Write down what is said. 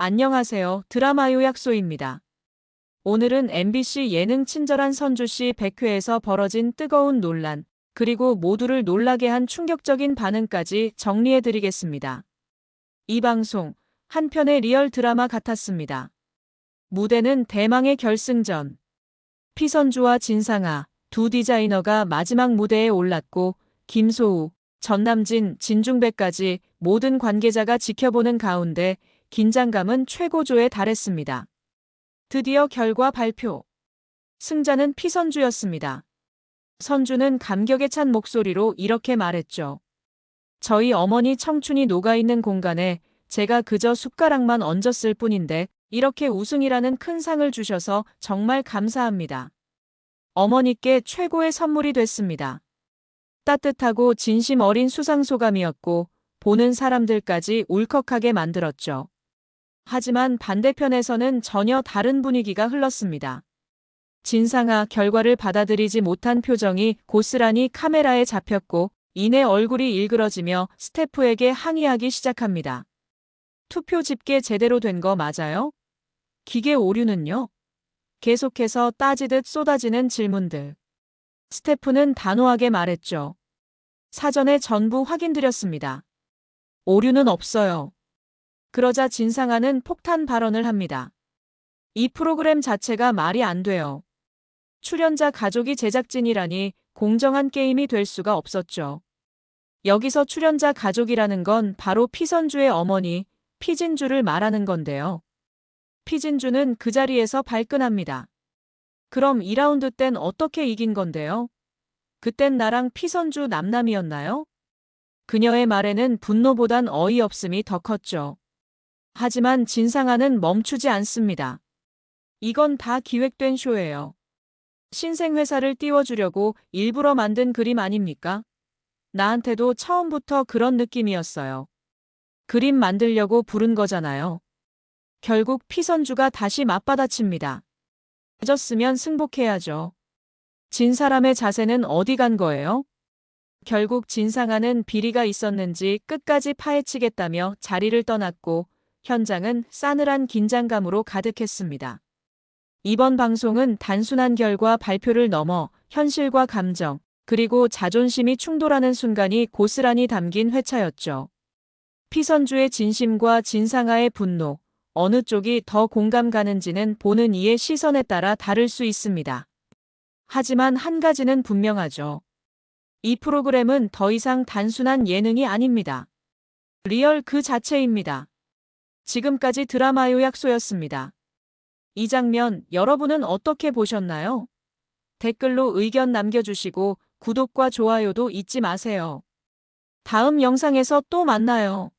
안녕하세요. 드라마 요약소입니다. 오늘은 MBC 예능 친절한 선주씨 100회에서 벌어진 뜨거운 논란, 그리고 모두를 놀라게 한 충격적인 반응까지 정리해드리겠습니다. 이 방송, 한편의 리얼 드라마 같았습니다. 무대는 대망의 결승전. 피선주와 진상아, 두 디자이너가 마지막 무대에 올랐고, 김소우, 전남진, 진중배까지 모든 관계자가 지켜보는 가운데 긴장감은 최고조에 달했습니다. 드디어 결과 발표. 승자는 피선주였습니다. 선주는 감격에 찬 목소리로 이렇게 말했죠. 저희 어머니 청춘이 녹아있는 공간에 제가 그저 숟가락만 얹었을 뿐인데 이렇게 우승이라는 큰 상을 주셔서 정말 감사합니다. 어머니께 최고의 선물이 됐습니다. 따뜻하고 진심 어린 수상 소감이었고 보는 사람들까지 울컥하게 만들었죠. 하지만 반대편에서는 전혀 다른 분위기가 흘렀습니다. 진상아 결과를 받아들이지 못한 표정이 고스란히 카메라에 잡혔고 이내 얼굴이 일그러지며 스태프에게 항의하기 시작합니다. 투표 집계 제대로 된 거 맞아요? 기계 오류는요? 계속해서 따지듯 쏟아지는 질문들. 스태프는 단호하게 말했죠. 사전에 전부 확인드렸습니다. 오류는 없어요. 그러자 진상아는 폭탄 발언을 합니다. 이 프로그램 자체가 말이 안 돼요. 출연자 가족이 제작진이라니 공정한 게임이 될 수가 없었죠. 여기서 출연자 가족이라는 건 바로 피선주의 어머니, 피진주를 말하는 건데요. 피진주는 그 자리에서 발끈합니다. 그럼 2라운드 땐 어떻게 이긴 건데요? 그땐 나랑 피선주 남남이었나요? 그녀의 말에는 분노보단 어이없음이 더 컸죠. 하지만 진상아는 멈추지 않습니다. 이건 다 기획된 쇼예요. 신생회사를 띄워주려고 일부러 만든 그림 아닙니까? 나한테도 처음부터 그런 느낌이었어요. 그림 만들려고 부른 거잖아요. 결국 피선주가 다시 맞받아칩니다. 졌으면 승복해야죠. 진 사람의 자세는 어디 간 거예요? 결국 진상아는 비리가 있었는지 끝까지 파헤치겠다며 자리를 떠났고 현장은 싸늘한 긴장감으로 가득했습니다. 이번 방송은 단순한 결과 발표를 넘어 현실과 감정, 그리고 자존심이 충돌하는 순간이 고스란히 담긴 회차였죠. 피선주의 진심과 진상아의 분노, 어느 쪽이 더 공감 가는지는 보는 이의 시선에 따라 다를 수 있습니다. 하지만 한 가지는 분명하죠. 이 프로그램은 더 이상 단순한 예능이 아닙니다. 리얼 그 자체입니다. 지금까지 드라마 요약소였습니다. 이 장면 여러분은 어떻게 보셨나요? 댓글로 의견 남겨주시고 구독과 좋아요도 잊지 마세요. 다음 영상에서 또 만나요.